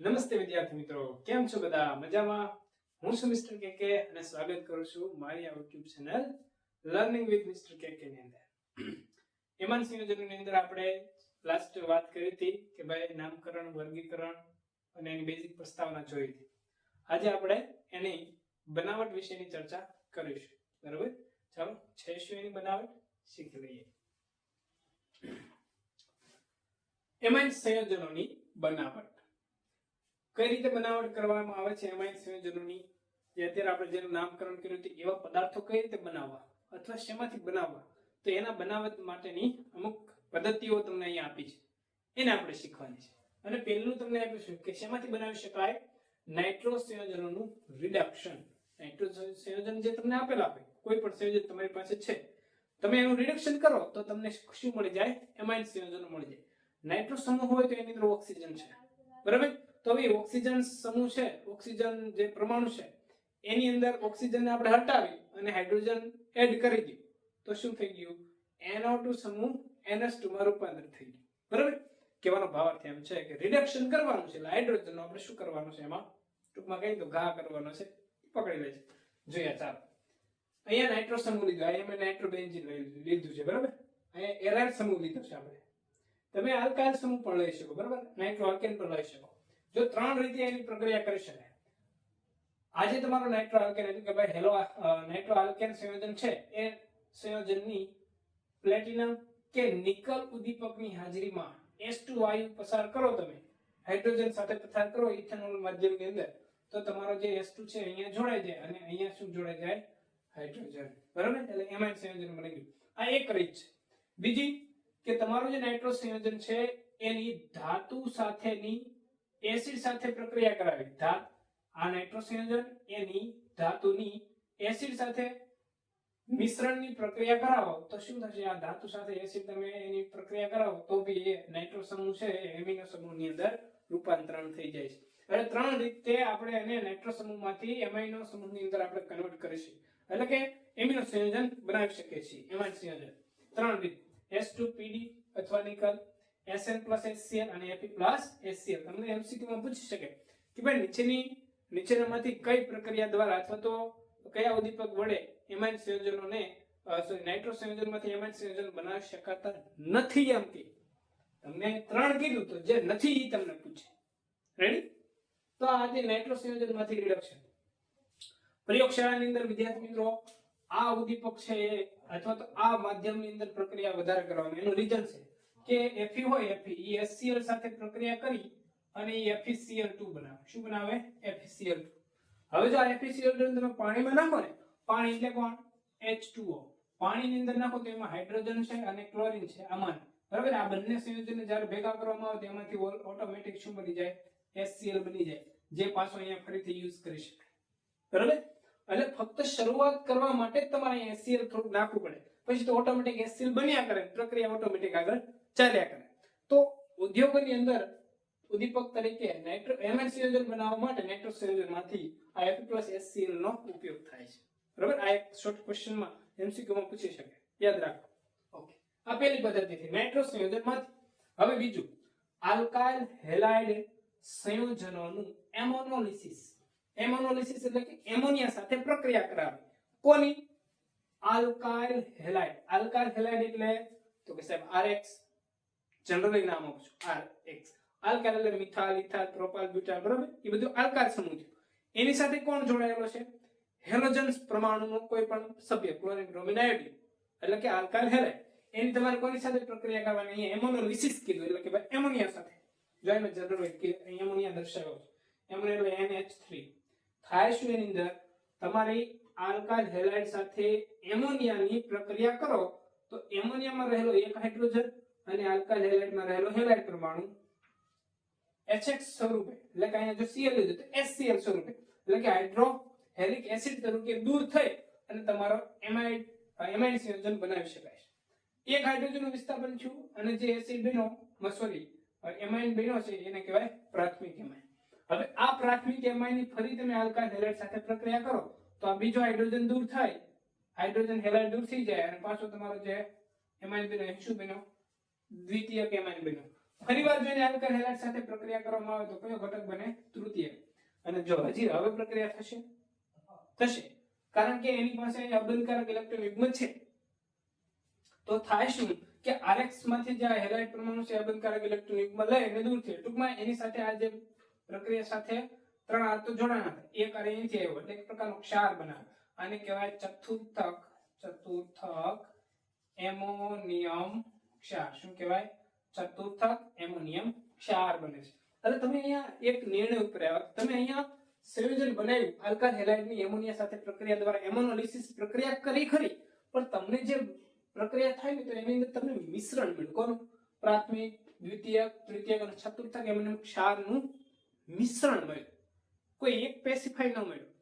નમસ્તે વિદ્યાર્થી મિત્રો, કેમ છો બધા? મજામાં? હું છું મિસ્ટર કે કે અને સ્વાગત કરું છું મારી આ YouTube channel learning with mister K K ની અંદર. એમાન સંયોજનની અંદર આપણે લાસ્ટ વાત કરી હતી કે ભાઈ નામકરણ, વર્ગીકરણ અને એની બેઝિક પ્રસ્તાવના જોઈ હતી. આજે આપણે એની બનાવટ વિશેની ચર્ચા કરીશું. બરાબર? ચાલો છે શું એની બનાવટ, શીખી લઈએ. એમાં સંયોજનોની બનાવટ. કઈ રીતે બનાવટ કરવામાં આવે છે એમાઇન સંયોજનોની? જે અત્યારે આપણે જેનું નામકરણ કર્યું હતું, એવા પદાર્થો કઈ રીતે બનાવવા અથવા શેમાંથી બનાવવા? તો એના બનાવટ માટેની અમુક પદ્ધતિઓ તમને અહીંયા આપી છે. એને આપણે શીખવાની છે. અને પહેલું તમને આપ્યું છે કે શેમાંથી બનાવી શકાય? Nitro સંયોજનોનું reduction. નાઇટ્રો સંયોજન જે તમને આપેલા આપે કોઈ પણ સંયોજન તમારી પાસે છે. તમે એનું રિડક્શન કરો તો તમને શું મળી જાય એમાઇન સંયોજનો મળી જાય. નાઇટ્રો સમૂહ હોય તો એની અંદર ઓક્સિજન છે. બરાબર? તો હવે ઓક્સિજન સમૂહ છે, ઓક્સિજન જે પરમાણુ છે, એની અંદર ઓક્સિજનને આપણે હટાવી અને હાઇડ્રોજન એડ કરી દીધું. તો શું થઈ ગયું? NO2 સમૂહ NH2 માં રૂપાંતર થઈ ગયું. બરાબર? કહેવાનો ભાવાર્થ એમ છે કે રિડક્શન કરવાનું છે, એટલે હાઇડ્રોજન આપણે શું કરવાનું છે એમાં? ટૂંકમાં કહી તો ઘા કરવાનો છે, પકડી લે છે જોઈએ, ચાલો. અહીંયા નાઇટ્રો સમૂહ લીધો, અહીંયા મેં નાઇટ્રોબેન્ઝીન લીધું છે, બરાબર? અહીંયા એરાઇલ સમૂહ લીધો છે આપણે. તમે આલ્કાઇલ સમૂહ પણ લઈ શકો, બરાબર? નાઇટ્રો આલ્કેન પણ લઈ શકો. જો ત્રણ રીતે એની પ્રક્રિયા કરી શકાય. આજે તમારો નાઇટ્રો આલ્કેન એટલે કે ભાઈ, હેલો નાઇટ્રો આલ્કેન સંયોજન છે, એ સંયોજનની પ્લેટિનમ કે નિકલ ઉદ્દીપકની હાજરીમાં S2 વાયુ પસાર કરો તમે, હાઇડ્રોજન સાથે પસાર કરો ઇથેનોલ માધ્યમની અંદર, તો તમારો જે S2 છે અહીંયા જોડાઈ જાય અને અહીંયા શું જોડાઈ જાય? હાઇડ્રોજન. બરાબર? એટલે એમાં સંયોજન બની ગયું. આ એક રીત છે. બીજી કે તમારું જે નાઇટ્રો સંયોજન છે, એની ધાતુ સાથેની એસિડ સાથે પ્રક્રિયા કરાવી. ધાત, આ નાઇટ્રો એની ધાતુની એસિડ સાથે મિશ્રણની પ્રક્રિયા કરાવો. તો શું થશે? આ ધાતુ સાથે એસિડ તમે એની પ્રક્રિયા કરાવો, તો બી એ નાઇટ્રો છે એ એમિનો સમૂહની અંદર રૂપાંતરણ થઈ જાય છે. એટલે ત્રણ રીતે આપણે એને નાઇટ્રો સમૂહમાંથી એમાઇનો સમૂહની અંદર આપણે કન્વર્ટ કરીશું. એટલે કે એમિનો સંયોજન બનાવી શકીએ છીએ. એમાઇન સંયોજન. ત્રણ રીત. એસ ટુ પીડી અથવા નિકલ. Sn HCl અને Fe HCl તમને MCQ માં પૂછી શકે કે ભાઈ નીચેની, નીચેનામાંથી કઈ પ્રક્રિયા દ્વારા અથવા તો કયા ઉદ્દીપક વડે એમાઇન સંયોજનોને સોરી નાઇટ્રો સંયોજનમાંથી એમાઇન સંયોજન બનાવી શકાતા નથી એમ કે. તમને ત્રણ કીધું તો જે નથી એ તમને પૂછે. રેડી તો આ જે નાઇટ્રો સંયોજનમાંથી રિડક્શન પ્રયોગશાળાની અંદર, વિદ્યાર્થી મિત્રો, આ ઉદ્દીપક છે અથવા તો આ માધ્યમની અંદર પ્રક્રિયા વધારે કરવાની. એનું રીઝન છે. કે એફી હોય એફી એ એસસીએલ સાથે પ્રક્રિયા કરી અને એ FeCl2 બનાવે. શું બનાવે? FeCl2 હવે જો આ FeCl2 ને તમે પાણીમાં નાખો ને, પાણી એટલે કોણ? H2O પાણીની અંદર નાખો તો એમાં હાઇડ્રોજન છે અને ક્લોરીન છે આમાં બરાબર? આ બંને સંયોજનને જ્યારે ભેગા કરવામાં આવે તો એમાંથી ઓટોમેટિક શું બની જાય? HCl બની જાય. જે પાછો અહીંયા ફરીથી યુઝ કરી શકાય. બરાબર? એટલે ફક્ત શરૂઆત કરવા માટે તમારે HCl થોડુંક નાખવું પડે. પછી તો ઓટોમેટિક HCl બન્યા કરે. પ્રક્રિયા ઓટોમેટિક આગળ ચાલ્યા કરે. તો ઉદ્યોગોની અંદર ઉદ્દીપક તરીકે નાઇટ્રો એમએન બનાવવા માટે નાઇટ્રો સંયોજનમાંથી આ Fe+HCl નો ઉપયોગ થાય છે. બરાબર? આ એક શોર્ટ ક્વેશ્ચનમાં એમસીક્યુ માં પૂછી શકે. યાદ રાખો. ઓકે આ પહેલી પદ્ધતિથી નાઇટ્રો સંયોજનમાંથી. હવે બીજું, આલ્કાઇલ હેલાઇડ સંયોજનોનું એમોનોલિસિસ. એમોનોલિસિસ એટલે કે એમોનિયા સાથે પ્રક્રિયા કરાવી. કોની? Alkyl halide. આલ્કાઇલ હેલાઇડ એટલે, તો કે સાહેબ RX જનરલી નામ આપું છું. RX આલ્કાઇલ એટલે મિથાઇલ ઇથાઇલ પ્રોપાઇલ બ્યુટાઇલ બરાબર? એ બધું આલ્કાઇલ સમૂહ છે. એની સાથે કોણ જોડાયેલો છે? હેલોજન્સ પરમાણુનો કોઈ પણ સભ્ય ક્લોરિન બ્રોમિન આયોડિન એટલે કે આલ્કાઇલ હેલાઇડ એની તમારે કોની સાથે પ્રક્રિયા કરવાની? અહીંયા એમોનોલિસિસ કીધું, એટલે કે ભાઈ એમોનિયા સાથે. જો એમ જનરલ કે એમોનિયા દર્શાવ્યો છે. એમોનિયા એટલે NH3 થાય શું એની અંદર? તમારી આલ્કાઇલ હેલાઇડ સાથે એમોનિયાની પ્રક્રિયા કરો, તો એમોનિયામાં રહેલો એક હાઇડ્રોજન અને આલ્કાઇલ હેલાઇડમાં રહેલો હેલાઇડ પરમાણુ HX સ્વરૂપે. એટલે કે અહીંયા જો Cl લીધું તો HCl સ્વરૂપે. એટલે કે હાઇડ્રો એસિડ તરીકે દૂર થઈ અને તમારો એમાઇડ એમાઇડ સંયોજન બનાવી શકાય છે. એક હાઇડ્રોજનનું વિસ્થાપન થયું અને જે એસિડ બન્યો મસોરી એમાઇન બન્યો છે, એને કહેવાય પ્રાથમિક એમાઇન હવે આ પ્રાથમિક એમાઇનની ફરી તમે આલ્કાઇલ હેલાઇડ સાથે પ્રક્રિયા કરો, તો આ બીજો હાઇડ્રોજન દૂર થાય. હાઇડ્રોજન હેલાઇડ દૂર થઈ જાય અને પાછો તમારો જે એમાઇન બન્યો શું બન્યો? દ્વિતીયક બન્યું. ફરી વાર જોઈને આલ્કાઇલ હેલાઇડ સાથે પ્રક્રિયા કરવામાં આવે તો કયો ઘટક બને? તૃતીય. અને જો હજી હવે પ્રક્રિયા થશે? થશે. કારણ કે એની પાસે અબંધકારક ઇલેક્ટ્રોન યુગ્મ છે. તો થાય શું કે આરએક્સમાંથી જે હેલાઇડ પરમાણુ છે અબંધકારક ઇલેક્ટ્રોન યુગ્મ લઈ અને દૂર થયો. ટૂંકમાં એની સાથે આ જે પ્રક્રિયા સાથે ત્રણ આતો જોડાણા. હતા એક આર અહીંથી આવ્યો. એટલે એક પ્રકારનો ક્ષાર બનાવે આને કહેવાય ચતુર્થક. ચતુર્થક એમોનિયમ ક્ષાર. શું કહેવાય? ચતુર્થક એમોનિયમ ક્ષાર બને છે. એટલે તમે અહીંયા એક નિર્ણય ઉપર આવ્યા. તમે અહીંયા સંયોજન બનાવ્યું. આલ્કાઇલ હેલાઇડની એમોનિયા સાથે પ્રક્રિયા દ્વારા એમોનોલિસિસ પ્રક્રિયા કરી ખરી. પણ તમને જે પ્રક્રિયા થાય ને તો એની અંદર તમને મિશ્રણ મળ્યું કોનું? પ્રાથમિક દ્વિતીયક તૃતીયક અને ચતુર્થક એમોનિયમ ક્ષારનું મિશ્રણ મળ્યું કોઈ એક પેસિફાઈ ન મળ્યું.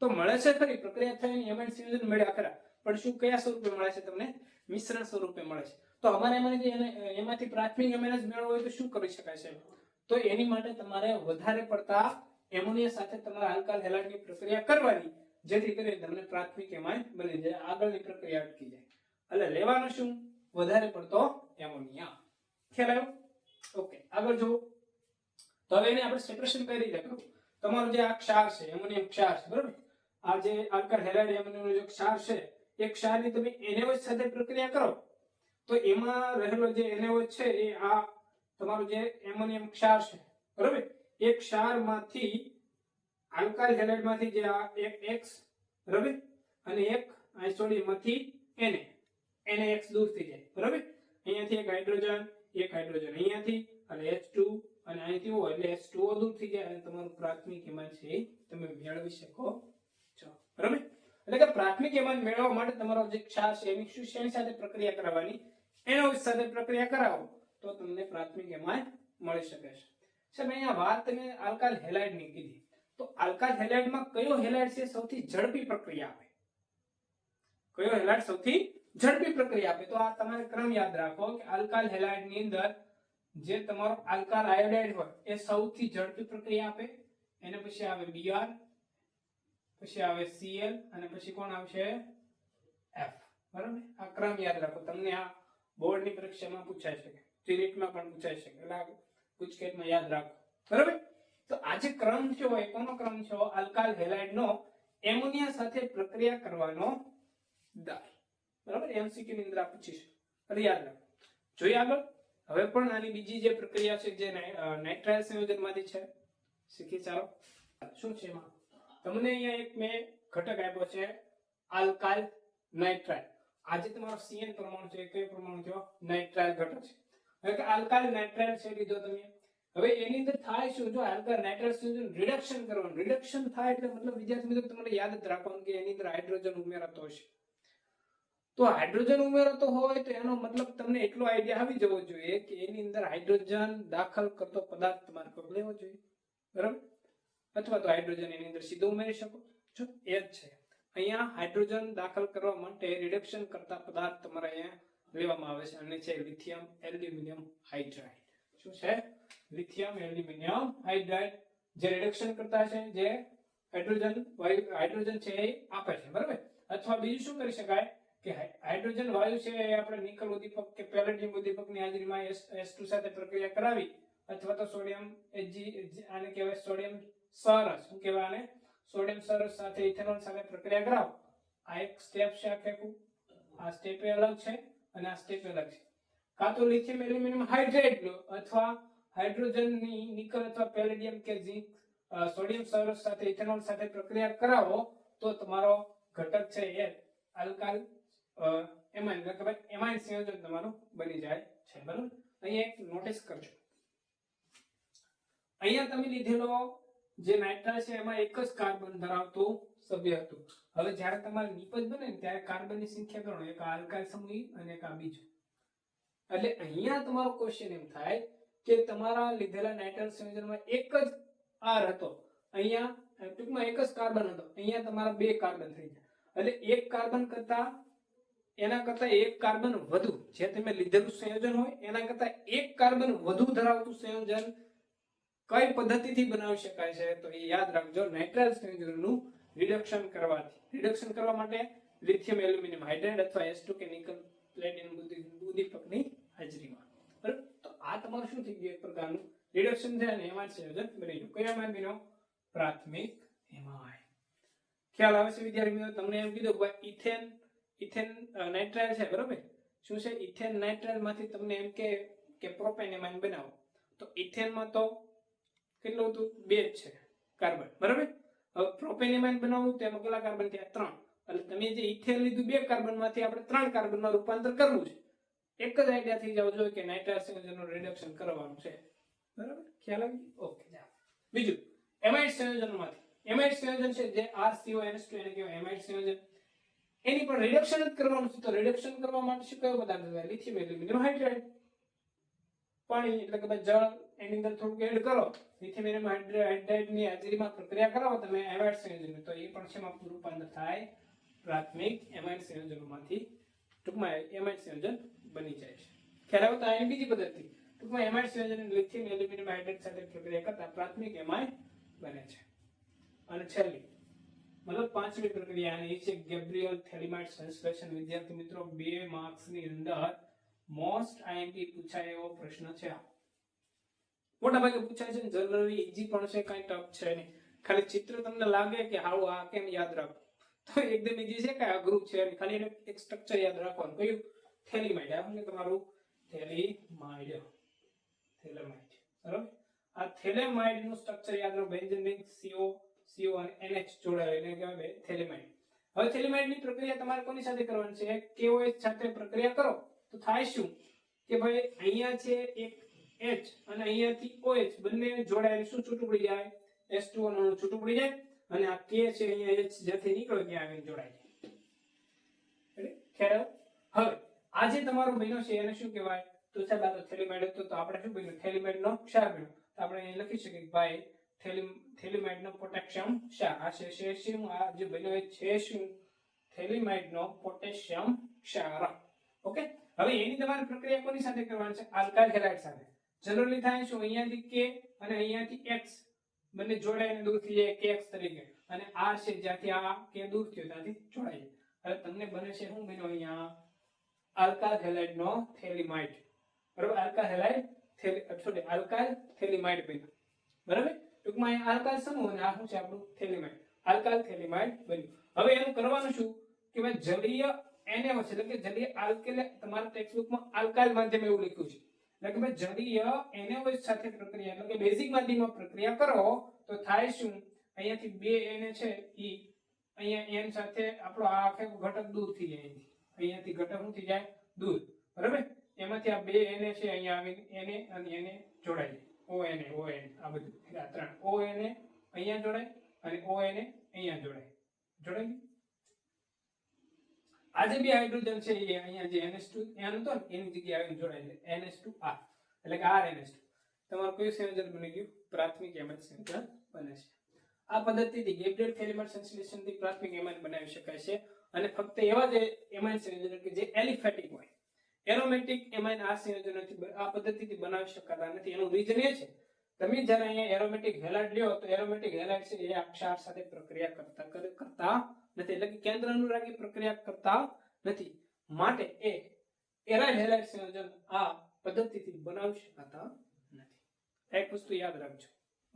તો મળે છે ખરી. પ્રક્રિયા થઈ એમાં સંયોજન મળ્યા ખરા. પણ શું કયા સ્વરૂપે મળે છે તમને? મિશ્રણ સ્વરૂપે મળે છે. તો અમારે એમાંથી એમાંથી પ્રાથમિક એમએનએસ મેળવવો હોય તો શું કરી શકાય છે? તો એની માટે તમારે વધારે પડતા એમોનિયા સાથે તમારે આલ્કાલ હેલાટની પ્રક્રિયા કરવાની, જેથી કરીને તમને પ્રાથમિક એમાઇન બની જાય, આગળની પ્રક્રિયા અટકી જાય. એટલે લેવાનું શું? વધારે પડતો એમોનિયા. ખ્યાલ આવ્યો? ઓકે આગળ જુઓ. તો હવે એને આપણે સેપરેશન કઈ રીતે કરવું? તમારું જે આ ક્ષાર છે, એમોનિયમ ક્ષાર છે, બરાબર? આ જે આલ્કાલ હેલાઇડ એમોનિયમ જે ક્ષાર છે, એ ક્ષારની તમે એનએઓએચ સાથે પ્રક્રિયા કરો. તો એમાં રહેલો જે એનએઓએચ છે એ આ તમારું જે એમોનિયમ ક્ષાર છે, બરાબર? એ ક્ષારમાંથી આલ્કાઇલ હેલાઇડમાંથી જે આ એક એક્સ, બરોબર? અને એક આઇસોડિયમમાંથી એને એને એક્સ દૂર થઈ જાય, બરાબર? અહીંયાથી એક હાઇડ્રોજન એક હાઇડ્રોજન અહીંયાથી, અને H2 અને અહીંથી હોય એટલે H2O દૂર થઈ જાય, અને તમારું પ્રાથમિક એમાન છે એ તમે મેળવી શકો છો, બરાબર? એટલે કે પ્રાથમિક એમાન મેળવવા માટે તમારો જે ક્ષાર છે, એની શું શેની સાથે પ્રક્રિયા કરાવવાની એનો સાથે પ્રક્રિયા કરાવો, તો તમને પ્રાથમિક એમાઇન મળી શકે છે. સાહેબ, અહીંયા વાત તમે આલ્કાઇલ હેલાઇડની કીધી. તો આલ્કાઇલ હેલાઇડમાં કયો હેલાઇડ છે સૌથી ઝડપી પ્રક્રિયા આપે? કયો હેલાઇડ સૌથી ઝડપી પ્રક્રિયા આપે? તો આ તમારે ક્રમ યાદ રાખો કે આલ્કાઇલ હેલાઇડની અંદર જે તમારો આલ્કાઇલ આયોડાઇડ હોય, એ સૌથી ઝડપી પ્રક્રિયા આપે. એને પછી આવે બીઆર પછી આવે સીએલ અને પછી કોણ આવશે? એફ બરાબર? આ ક્રમ યાદ રાખો. તમને આ બોર્ડની પરીક્ષામાં પૂછાઈ શકે ટીરીટમાં પણ પૂછાઈ શકે એટલે આ ગુજકેટમાં યાદ રાખો. બરાબર? તો આ જે ક્રમ છે, એ કોનો ક્રમ છે? આલ્કાઇલ હેલાઇડ નો એમોનિયા સાથે પ્રક્રિયા કરવાનો દર બરાબર? એમસીક્યુ ની અંદર આ પૂછીશું. એટલે યાદ રાખો. જોઈએ આગળ. હવે પણ આની બીજી જે પ્રક્રિયા છે, જે નાઇટ્રાઇલ સંયોજનમાંથી છે. શીખી ચાલો. શું છે એમાં? તમને અહીંયા એક મેં ઘટક આપ્યો છે આલ્કાઇલ નાઇટ્રાઇલ. આજે તમારો સીએન પરમાણુ છે, કયો પરમાણુ થયો? નાઇટ્રાઇલ ઘટક છે. હવે આલ્કાઇલ નાઇટ્રાઇલ છે લીધો તમે. હવે એની અંદર થાય શું? જો આલ્કાઇલ નાઇટ્રાઇલ સંયોજન રિડક્શન કરવાનું. રિડક્શન થાય એટલે મતલબ વિદ્યાર્થી મિત્રો તમારે યાદ જ રાખવાનું કે એની અંદર હાઇડ્રોજન ઉમેરાતો હશે. તો હાઇડ્રોજન ઉમેરાતો હોય તો એનો મતલબ તમને એટલો આઈડિયા આવી જવો જોઈએ કે એની અંદર હાઇડ્રોજન દાખલ કરતો પદાર્થ તમારે પર લેવો જોઈએ? બરાબર? અથવા તો હાઇડ્રોજન એની અંદર સીધો ઉમેરી શકો. છો એ જ છે. અહીંયા હાઇડ્રોજન દાખલ કરવા માટે રિડક્શન કરતા પદાર્થ તમારે અહીંયા લેવામાં આવે છે. અને છે લિથિયમ એલ્યુમિનિયમ હાઇડ્રાઇડ શું છે? લિથિયમ એલ્યુમિનિયમ હાઇડ્રાઇડ જે રિડક્શન કરતા છે, જે હાઇડ્રોજન વાયુ, હાઇડ્રોજન છે એ આપે છે, બરાબર? અથવા બીજું શું કરી શકાય? કે હાઇ- હાઇડ્રોજન વાયુ છે એ આપણે નિકલ ઉદ્દીપક કે પેલેડિયમ ઉદ્દીપકની હાજરીમાં એસ ટુ સાથે પ્રક્રિયા કરાવી. અથવા તો સોડિયમ Hg આને કહેવાય સોડિયમ સરસ. શું કહેવાય આને? સોડિયમ સરસ સાથે ઇથેનોલ સાથે પ્રક્રિયા કરાવો. આ એક સ્ટેપ છે આખે આખું. આ સ્ટેપ અલગ છે અને આ સ્ટેપ અલગ છે. કાં તો લિથિયમ એલ્યુમિનિયમ હાઇડ્રેટ લો અથવા હાઇડ્રોજનની નિકલ અથવા પેલેડિયમ કે ઝિંક સોડિયમ સરસ સાથે ઇથેનોલ સાથે પ્રક્રિયા કરાવો તો તમારો ઘટક છે એ આલ્કાઇલ એમાઇન એટલે કે ભાઈ એમાઇન સંયોજન તમારું બની જાય છે, બરાબર? અહીંયા એક નોટિસ કરજો. અહીંયા તમે લીધેલો જે નાઇટ્રા છે, એમાં એક જ કાર્બન ધરાવતું સભ્ય હતું. હવે જ્યારે તમારે નિપજ બને ને ત્યારે કાર્બનની સંખ્યા ગણો. એક આલ્કાઇલ સમૂહ અને એક આ બીજો. એટલે અહીંયા તમારો ક્વેશ્ચન એમ થાય કે તમારા લીધેલા નાઇટ્રલ સંયોજનમાં એક જ આર હતો. અહીંયા ટૂંકમાં એક જ કાર્બન હતો. અહીંયા તમારા બે કાર્બન થઈ ગયા. એટલે એક કાર્બન કરતા, એના કરતા એક કાર્બન વધુ. જે તમે લીધેલું સંયોજન હોય, એના કરતા એક કાર્બન વધુ ધરાવતું સંયોજન કઈ પદ્ધતિથી બનાવી શકાય છે તો એ યાદ રાખજો નાઇટ્રાઇલ સંયોજનનું રિડક્શન કરવાથી. રિડક્શન કરવા માટે લિથિયમ એલ્યુમિનિયમ હાઇડ્રાઇડ અથવા એસ કે નિકલ પ્લેટિનમ ઉદ્દીપકની હાજરીમાં. બરાબર? તો આ તમારું શું થઈ ગયું એક પ્રકારનું રિડક્શન છે અને એમાં સંયોજન બની ગયું. કયા એમાઇન બન્યો પ્રાથમિક એમાં ખ્યાલ આવે છે વિદ્યાર્થી મિત્રો તમને એમ કીધું કે ઇથેન ઇથેન નાઇટ્રાઇલ છે, બરાબર? શું છે? ઇથેન નાઇટ્રાઇલમાંથી તમને એમ કે કે પ્રોપેન એમાઇન બનાવો. તો ઇથેનમાં તો કેટલું હતું? બે જ છે. કાર્બન. બરાબર? હવે પ્રોપેનેમાઇન બનાવવું તો એમાં કેટલા કાર્બન થયા? ત્રણ. એટલે તમે જે ઇથેલ લીધું, બે કાર્બનમાંથી આપણે ત્રણ કાર્બનમાં રૂપાંતર કરવું છે. એક જ આઈડિયા થઈ જાવ જોઈએ કે નાઇટ્રાઇલ સંયોજનનું રિડક્શન કરવાનું છે. બરાબર? ખ્યાલ આવી ઓકે બીજું એમાઇડ સંયોજનમાંથી. એમાઇડ સંયોજન છે જે RCONS2 એને કહેવાય એમાઇડ સંયોજન. એની પણ રિડક્શન જ કરવાનું છે. તો રિડક્શન કરવા માટે શું કયો પદાર્થ લેવાય લિથિયમ એલ્યુમિનિયમ હાઇડ્રાઇડ પાણી, એટલે કે જળ એની અંદર થોડુંક એડ કરો. જેથી મેં હાઇડ્રાઇડ હાજરીમાં પ્રક્રિયા કરાવો, તમે એમાઇડ સંયોજનો. તો એ પણ શેમાં રૂપાંતર થાય? પ્રાથમિક એમાઇડ સંયોજનોમાંથી ટૂંકમાં એમાઇડ સંયોજન બની જાય છે. ખ્યાલ આવે તો આ બીજી પદ્ધતિ. ટૂંકમાં એમાઇડ સંયોજન લિથિયમ એલ્યુમિનિયમ હાઇડ્રેટ સાથે પ્રક્રિયા કરતા પ્રાથમિક એમાઇડ બને છે. અને છેલ્લી, મતલબ પાંચમી પ્રક્રિયા એ છે ગેબ્રિયલ થેલિમાઇડ સંશ્લેષણ વિદ્યાર્થી મિત્રો, બે માર્ક્સની અંદર મોસ્ટ આઈએમપી પૂછાય એવો પ્રશ્ન છે આ મોટા ભાગે પૂછાય છે જનરલી ઈઝી પણ છે, કઈ ટફ છે નહીં. ખાલી ચિત્ર તમને લાગે કે હાવ આ કેમ યાદ રાખો? તો એકદમ ઈઝી છે કે અઘરું છે નહીં. ખાલી એક સ્ટ્રક્ચર યાદ રાખવાનું. કયું થેલી આ આપણે તમારું થેલિમાઇડ થેલેમાઇડ. બરાબર? આ થેલેમાઇડનું સ્ટ્રક્ચર યાદ રાખો. બેન્ઝીન રિંગ CO CO અને NH જોડાયેલ એને કહેવાય થેલેમાઇડ. હવે થેલેમાઇડની પ્રક્રિયા તમારે કોની સાથે કરવાની છે? KOH સાથે પ્રક્રિયા કરો. તો થાય શું? કે ભાઈ અહીંયા છે એક H અને અહીંયાથી OH બંને જોડાય શું છૂટું પડી જાય H2O નું અણુ છૂટું પડી જાય અને આ K છે અહીંયા H જ્યાંથી નીકળો ત્યાં આવીને જોડાય જાય? ખ્યાલ હવે આ જે તમારો મહિનો છે, એને શું કહેવાય? તો સાહેબ, આ તો તો આપણે શું બન્યું થેલિમાઇડ નો ક્ષાર બન્યો તો આપણે અહીં લખી શકીએ કે ભાઈ થેલિમાઇડ નો પોટેશિયમ ક્ષાર. આ છે છે શું? આ જે બન્યો એ છે શું? નો પોટેશિયમ ક્ષાર. ઓકે? હવે એની તમારે પ્રક્રિયા કોની સાથે કરવાની છે? આલ્કાઇલ હેલાઇડ સાથે. જનરલી થાય શું? અહીંયાથી કે અને અહીંયાથી x. બંને જોડાઈને દૂર થઈ જાય kx તરીકે. અને r છે જ્યાંથી આ કે દૂર થયો, ત્યાંથી જોડાઈ જાય હવે તમને બને છે શું બન્યો અહીંયા? આલ્કાઇલ હેલાઇડ નો થેલિમાઇટ બરાબર? આલ્કાઇલ હેલાઇડ થેલી સોરી આલ્કાઇલ થેલિમાઇટ બન્યો. બરાબર? ટૂંકમાં અહીંયા આલ્કાઇલ સમૂહ અને આ શું છે આપણું? થેલિમાઇટ આલ્કાઇલ થેલિમાઇટ બન્યું. હવે એનું કરવાનું શું? કે ભાઈ જલીય એને એટલે કે જલીય આલ્કેલ તમારા ટેક્સ્ટબુકમાં આલ્કાઇલ માધ્યમ એવું લખ્યું છે. એટલે કે ભાઈ જલીય NaOH સાથે પ્રક્રિયા, એટલે કે બેઝિક માધ્યમમાં પ્રક્રિયા કરો, તો થાય શું? અહીંયાથી બે Na છે, ઈ. અહીંયા N સાથે આપણો આ આખે ઘટક દૂર થઈ જાય અહીંયાથી ઘટક શું થઈ જાય? દૂર. બરાબર? એમાંથી આ બે Na છે, અહીંયા આવીને Na અને Na ઓ એને ONA એને, આ બધું. આ ત્રણ. ONA અહીંયા જોડાય અને ONA અહીંયા જોડાય. જોડાય ગયું? આ જે બે હાઇડ્રોજન છે એ અહીંયા જે NH2 ત્યાં હતો ને એની જગ્યાએ આવીને જોડાય છે. NH2 આ એટલે કે RNH2 તમારું કયું સંયોજન બની ગયું? પ્રાથમિક એમાઇન સંયોજન બને છે. આ પદ્ધતિથી ગેબ્રિયલ થેલિમાઇડ સંશ્લેષણથી પ્રાથમિક એમાઇન બનાવી શકાય છે. અને ફક્ત એવા જે એમાઇન સંયોજનો કે જે એલિફેટિક હોય, એરોમેટિક એમાઇન આ સંયોજનોથી આ પદ્ધતિથી બનાવી શકાતા નથી. એનું રીઝન એ છે, તમે જ્યારે અહીંયા એરોમેટિક હેલાઇડ લ્યો, તો એરોમેટિક હેલાઇડ છે એ આ ક્ષાર સાથે પ્રક્રિયા કરતા કરતા નથી. એટલે કે કેન્દ્ર અનુરાગી પ્રક્રિયા કરતા નથી. માટે એ એરાઇલ હેલાઇડ સંયોજન આ પદ્ધતિથી બનાવી શકાતા નથી. એક વસ્તુ યાદ રાખજો.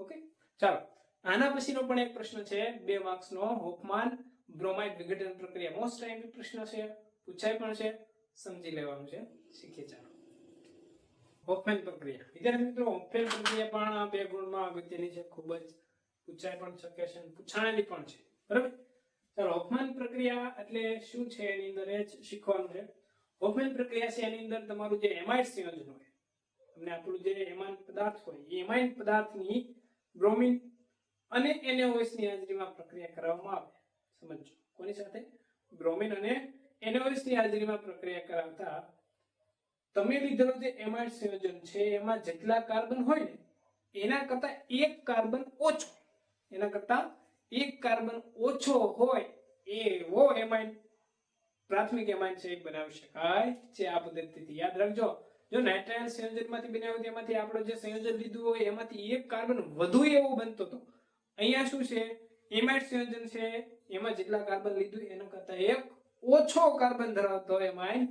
ઓકે? ચાલો. આના પછીનો પણ એક પ્રશ્ન છે. બે માર્ક્સનો. હોફમાન બ્રોમાઇડ વિઘટન પ્રક્રિયા મોસ્ટ ટાઈમ પ્રશ્ન છે. પૂછાય પણ છે. સમજી લેવાનું છે. શીખીએ ચાલો. હોફમેન પ્રક્રિયા. વિદ્યાર્થી મિત્રો હોફમેન પ્રક્રિયા પણ બે ગુણમાં અગત્યની છે. ખૂબ જ પૂછાય પણ શકે છે પૂછાણેલી પણ છે. બરાબર? ચાલો પ્રક્રિયા એટલે શું છે એની અંદર એ જ શીખવાનું છે. હોફમેન પ્રક્રિયા છે એની અંદર તમારું જે એમાઇડ સંયોજન હોય, તમને આપણું જે એમાઇન પદાર્થ હોય, એ એમાઇન પદાર્થની બ્રોમિન અને NaOH ની હાજરીમાં પ્રક્રિયા કરાવવામાં આવે. સમજો. કોની સાથે? બ્રોમિન અને NaOH હાજરીમાં પ્રક્રિયા કરાવતા તમે લીધેલો જે એમાઇડ સંયોજન છે, એમાં જેટલા કાર્બન હોય ને, એના કરતા એક કાર્બન ઓછો, એના કરતા એક કાર્બન ઓછો હોય એવો એમાઇન, પ્રાથમિક એમાઇન એ બનાવી શકાય છે આ પદ્ધતિથી. યાદ રાખજો, જો નાઇટ્રાઇલ સંયોજનમાંથી બનાવ્યું તેમાંથી આપણે જે સંયોજન લીધું હોય એમાંથી એક કાર્બન વધુ એવો બનતો હતો અહીંયા શું છે? એમાઇડ સંયોજન છે, એમાં જેટલા કાર્બન લીધું એના કરતા એક ઓછો કાર્બન ધરાવતો એમાઇન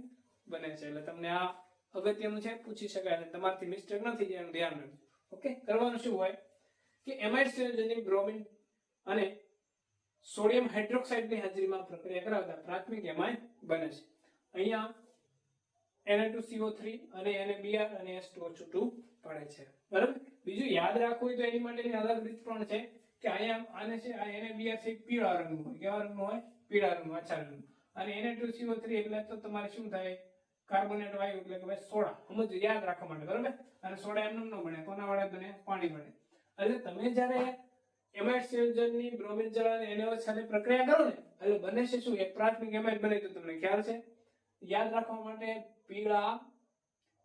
બને છે. એટલે તમને આ અગત્યનું છે, પૂછી શકાય અને તમારથી મિસ્ટેક ન થઈ જાય એનું ધ્યાન રાખજો. ઓકે? કરવાનું શું હોય? કે એમાઇડ સંયોજનની બ્રોમિન અને સોડિયમ હાઇડ્રોક્સાઇડની હાજરીમાં પ્રક્રિયા કરાવતા પ્રાથમિક એમાઇન બને છે. અહીંયા Na2CO3 અને એને બીઆર અને H2O છૂટું પડે છે. બરાબર? બીજું યાદ રાખવું હોય તો એની માટેની અલગ રીત પણ છે કે અહીંયા આને છે, આ એને બીઆર છે પીળા રંગનું હોય. કેવા રંગનું હોય? પીળા રંગનું, આછા રંગનું. અને Na2CO3 એટલે તો તમારે શું થાય? કાર્બોનેટ વાયુ એટલે કે ભાઈ સોડા. સમજ યાદ રાખવા માટે બરાબર? અને સોડા એમનું ન બને, કોના વડે બને? પાણી વડે એટલે તમે જ્યારે એમાઇડ સંયોજનની બ્રોમિન જળ અને NaOH સાથે પ્રક્રિયા કરો ને, એટલે બને છે શું? એક પ્રાથમિક એમાઇડ બને, તો તમને ખ્યાલ છે? યાદ રાખવા માટે પીળા,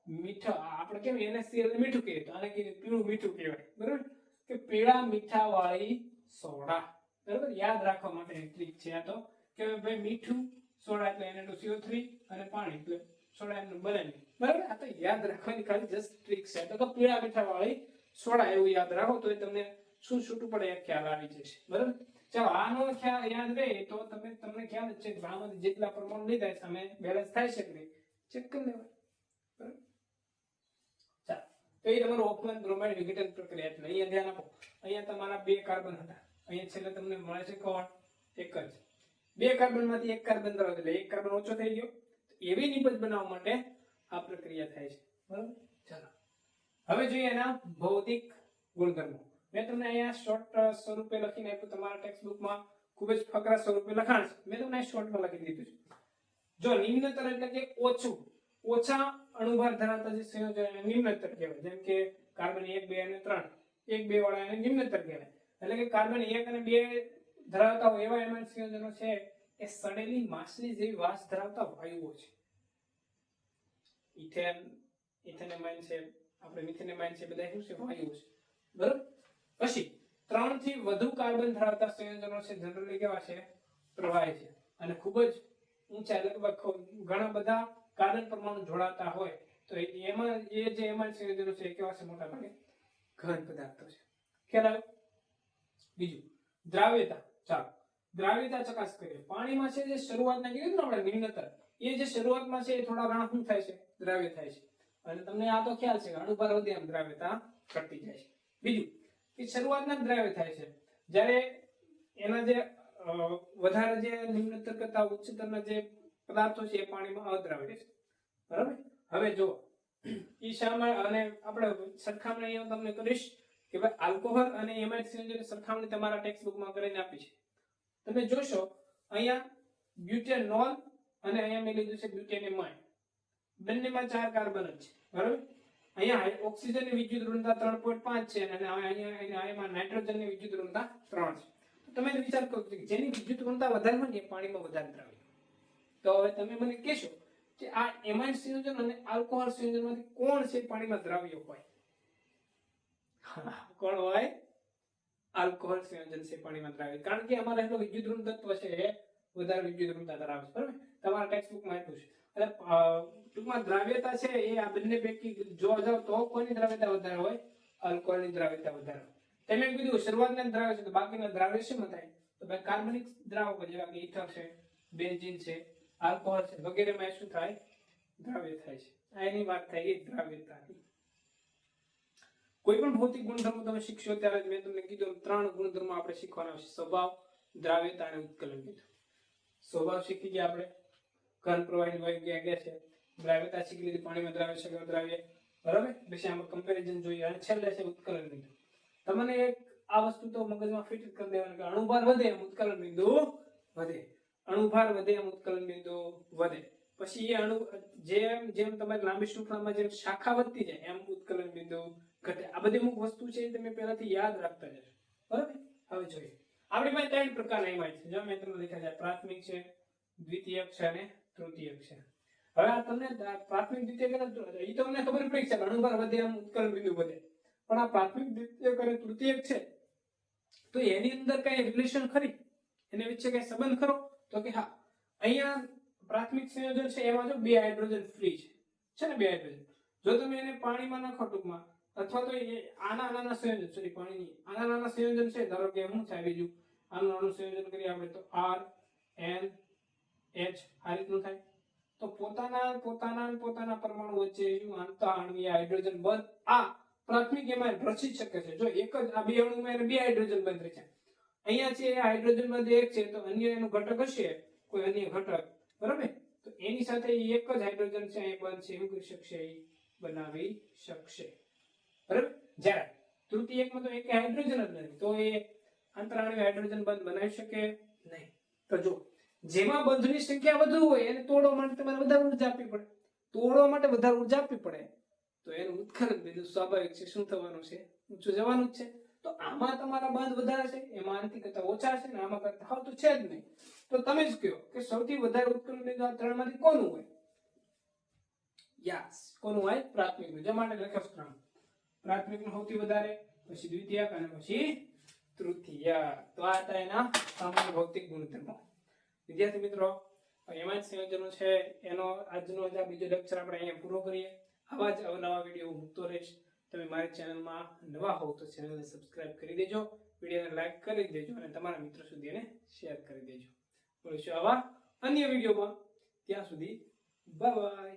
મીઠા આપણે કેમ એટલે મીઠું કહીએ? તો આને કહીએ પીળું મીઠું કહેવાય. બરાબર? કે પીળા મીઠા વાળી સોડા. બરાબર? યાદ રાખવા માટે ટ્રીક છે આ તો. કે ભાઈ મીઠું સોડા એટલે Na2CO3 અને પાણી એટલે સોડા એમનું બને બરાબર? આ તો યાદ રાખવાની ખાલી જસ્ટ ટ્રીક છે. તો પીળા મીઠા વાળી સોડા એવું યાદ રાખો, તો એ તમને શું છૂટું પડે એ ખ્યાલ આવી જશે. બરાબર? ચાલો, આનો ખ્યાલ યાદ રહે તો તમે, તમને ખ્યાલ જ છે કે આમાંથી જેટલા પરમાણુ લીધા છે, સામે બેલેન્સ થાય છે કે નહીં? ચેક કરી લેવા બરાબર? ચાલો, તો એ તમારું ઓપન બ્રોમાઇડ વિઘટન પ્રક્રિયા એટલે અહીંયા ધ્યાન આપો. અહીંયા તમારા બે કાર્બન હતા. અહીંયા છેલ્લે તમને મળે છે કોણ? એક જ. બે કાર્બનમાંથી એક કાર્બન ધરાવે એટલે એક કાર્બન ઓછો થઈ ગયો. એવી નિપજ બનાવવા માટે આ પ્રક્રિયા થાય છે. બરાબર? ચાલો. હવે જોઈએ એના ભૌતિક ગુણધર્મો. મેં તમને અહીંયા શોર્ટ સ્વરૂપે લખીને આપ્યું. તમારા ટેક્સ્ટ બુકમાં ખૂબ જ ફકરા સ્વરૂપે લખાણ છે. મેં તમને શોર્ટમાં લખી દીધું છે. જો નિમ્નતર એટલે કે ઓછું, ઓછા અણુભાર ધરાવતા જે સંયોજન એને નિમ્નતર કહેવાય. જેમ કે કાર્બન એક, બે અને ત્રણ. એક, બે વાળા એને નિમ્નતર કહેવાય. એટલે કે કાર્બન એક અને બે ધરાવતા હોય એવા એમાં સંયોજનો છે, એ સડેલી માછલી જેવી વાસ ધરાવતા વાયુઓ છે. ઇથેન ઇથેનેમાઇન છે, આપણે મિથેનેમાઇન છે, બધા શું છે? વાયુઓ છે. બરાબર? પછી ત્રણથી વધુ કાર્બન ધરાવતા સંયોજનો છે જનરલી કેવા છે? પ્રવાહી છે. અને ખૂબ જ ઊંચા, લગભગ ઘણા બધા કાર્બન પરમાણુ જોડાતા હોય, તો એમાં, એ જે એમાં સંયોજનો છે કેવા છે મોટા ભાગે? ઘન પદાર્થો છે. ખ્યાલ બીજું, દ્રાવ્યતા. ચાલો, દ્રાવ્યતા ચકાસ કરીએ. પાણીમાં છે જે શરૂઆતના કીધું ને આપણે નિમ્નતર એ જે શરૂઆતમાં છે એ થોડા ઘણા શું થાય છે? દ્રાવ્ય થાય છે. અને તમને આ તો ખ્યાલ છે અણુભાર વધે એમ દ્રાવ્યતા ઘટતી જાય છે. બીજું કે શરૂઆતના દ્રાવ્ય થાય છે. જ્યારે એના જે વધારે જે નિમ્નતર કરતા ઉચ્ચતરના જે પદાર્થો છે એ પાણીમાં અદ્રાવ્ય છે. બરાબર? હવે જો ઈ શામાં અને આપણે સરખામણી હું તમને કરીશ કે ભાઈ આલ્કોહોલ અને સંયોજનની સરખામણી તમારા ટેક્સ્ટ બુકમાં કરીને આપી છે. તમે જોશો, અહીંયા બ્યુટેનોલ અને અહીંયા મેં લીધું છે બ્યુટેનેમાઇન બંનેમાં ચાર કાર્બન જ છે. બરાબર? અહીંયા ઓક્સિજનની વિદ્યુત ઋણતા ત્રણ પોઈન્ટ પાંચ છે અને અહીંયા એમાં નાઇટ્રોજનની વિદ્યુત ઋણતા ત્રણ છે. તમે વિચાર કરો કે જેની વિદ્યુત ઋણતા વધારે હોય એ પાણીમાં વધારે દ્રાવ્ય. તો હવે તમે મને કહેશો કે આ એમાઇન સંયોજન અને આલ્કોહોલ સંયોજનમાંથી કોણ છે પાણીમાં દ્રાવ્ય હોય? કોણ હોય? આલ્કોહોલ સંયોજન છે પાણીમાં દ્રાવ્ય. કારણ કે અમારે એટલો વિદ્યુત ઋણ તત્વ છે વધારે વિદ્યુત ઋણતા ધરાવે છે. બરાબર? તમારા ટેક્સ્ટ બુકમાં આપ્યું છે. એટલે ટૂંકમાં દ્રાવ્યતા છે એ આ બંને પૈકી જોવા જાવ તો કોની દ્રાવ્યતા વધારે હોય? આલ્કોહોલની દ્રાવ્યતા વધારે તમે કીધું શરૂઆતના દ્રાવ્ય છે બાકીના દ્રાવ્ય શેમાં થાય? તો ભાઈ કાર્બનિક દ્રાવકો જેવા કે ઇથર છે બેન્ઝીન છે, આલ્કોહોલ છે, વગેરેમાં શું થાય? દ્રાવ્ય થાય છે. આ એની વાત થાય, એ દ્રાવ્યતાની. કોઈ પણ ભૌતિક ગુણધર્મો તમે શીખશો ત્યારે મેં તમને કીધું ત્રણ ગુણધર્મો આપણે શીખવાના છે. સ્વભાવ, દ્રાવ્યતા અને ઉત્કલન કીધું. સ્વભાવ શીખી ગયા આપણે. ઘન પ્રવાહી વાયુ ગયા ગયા છે. દ્રાવ્યતા લીધી પાણીમાં દ્રાવ્ય છે દ્રાવ્ય. બરાબર? પછી આમાં કમ્પેરિઝન જોઈએ. અને છેલ્લે છે ઉત્કલન બિંદુ. તમને એક આ વસ્તુ તો મગજમાં ફિટ કરી દેવાનું કે અણુભાર વધે એમ ઉત્કલન બિંદુ વધે. અણુભાર વધે એમ ઉત્કલન બિંદુ વધે. પછી એ અણુ જેમ જેમ તમારી લાંબી શૃંખલામાં જેમ શાખા વધતી જાય, એમ ઉત્કલન બિંદુ ઘટે. આ બધી અમુક વસ્તુ છે એ તમે પહેલાથી યાદ રાખતા જશો બરાબર? હવે જોઈએ. આપણી પાસે ત્રણ પ્રકારના એમાં છે. જો મેં તમને છે પ્રાથમિક છે, દ્વિતીયક છે અને તૃતીયક છે. હવે આ તમને પ્રાથમિક દ્વિતીય કરે એ તમને ખબર પડી છે અણુભાર વધે આમ ઉત્કલન બિંદુ વધે. પણ આ પ્રાથમિક દ્વિતીય કરે તૃતીય છે, તો એની અંદર કઈ રિલેશન ખરી? એને વચ્ચે કઈ સંબંધ ખરો? તો કે હા. અહીંયા પ્રાથમિક સંયોજન છે, એમાં જો બે હાઇડ્રોજન ફ્રી છે. છે ને બે હાઇડ્રોજન? જો તમે એને પાણીમાં નાખો ટૂંકમાં, અથવા તો એ આના નાના સંયોજન સોરી પાણીની. આના નાના સંયોજન છે, ધારો કે હું થાય બીજું આનું નાનું સંયોજન કરીએ આપણે તો આર એન એચ આ રીતનું થાય. તો પોતાના પોતાના પોતાના પરમાણુ વચ્ચે હાઇડ્રોજન બંધ. આ પ્રાથમિક એમાં રચી શકે છે. જો એક જ, આ બે અણુમાં બે હાઇડ્રોજન બંધ રહે છે. અહીંયા છે હાઇડ્રોજન બંધ એક છે, તો અન્ય એનું ઘટક હશે? કોઈ અન્ય ઘટક. બરાબર? તો એની સાથે એક જ હાઇડ્રોજન છે, એ બંધ છે, એવું કરી શકશે, એ બનાવી શકશે. બરાબર? જ્યારે તૃતીય એકમાં તો એક હાઇડ્રોજન જ નથી. તો એ આંતરઆણવીય હાઇડ્રોજન બંધ બનાવી શકે નહીં. તો જો જેમાં બંધની સંખ્યા વધુ હોય એને તોડવા માટે તમારે વધારે ઊર્જા આપવી પડે. તોડવા માટે વધારે ઊર્જા આપવી પડે. તો એનું ઉત્ખનન બિંદુ સ્વાભાવિક છે. શું થવાનું છે? ઊંચું જવાનું જ છે. તો આમાં તમારા બંધ વધારે છે. એમાં આનાથી કરતા ઓછા છે ને આમાં કરતા હાવ તો છે જ નહીં. તો તમે જ કહો કે સૌથી વધારે ઉત્ખનન બિંદુ આ ત્રણમાંથી કોનું હોય? યાસ. કોનું હોય? પ્રાથમિક બીજા માટે લખ્યો ત્રણ. પ્રાથમિકનું સૌથી વધારે, પછી દ્વિતીયક અને પછી તૃતીય તો આ હતા એના સામાન્ય ભૌતિક ગુણધર્મો. વિદ્યાર્થી મિત્રો એમાં જ સંયોજનો છે. એનો આજનો જ બીજો લેક્ચર આપણે અહીંયા પૂરો કરીએ. આવા જ અવનવા વીડિયો હું મૂકતો રહીશ. તમે મારી ચેનલમાં નવા હોવ તો ચેનલને સબસ્ક્રાઇબ કરી દેજો. વિડીયોને લાઈક કરી દેજો અને તમારા મિત્રો સુધી એને શેર કરી દેજો. મળીશું આવા અન્ય વિડીયોમાં. ત્યાં સુધી બાય.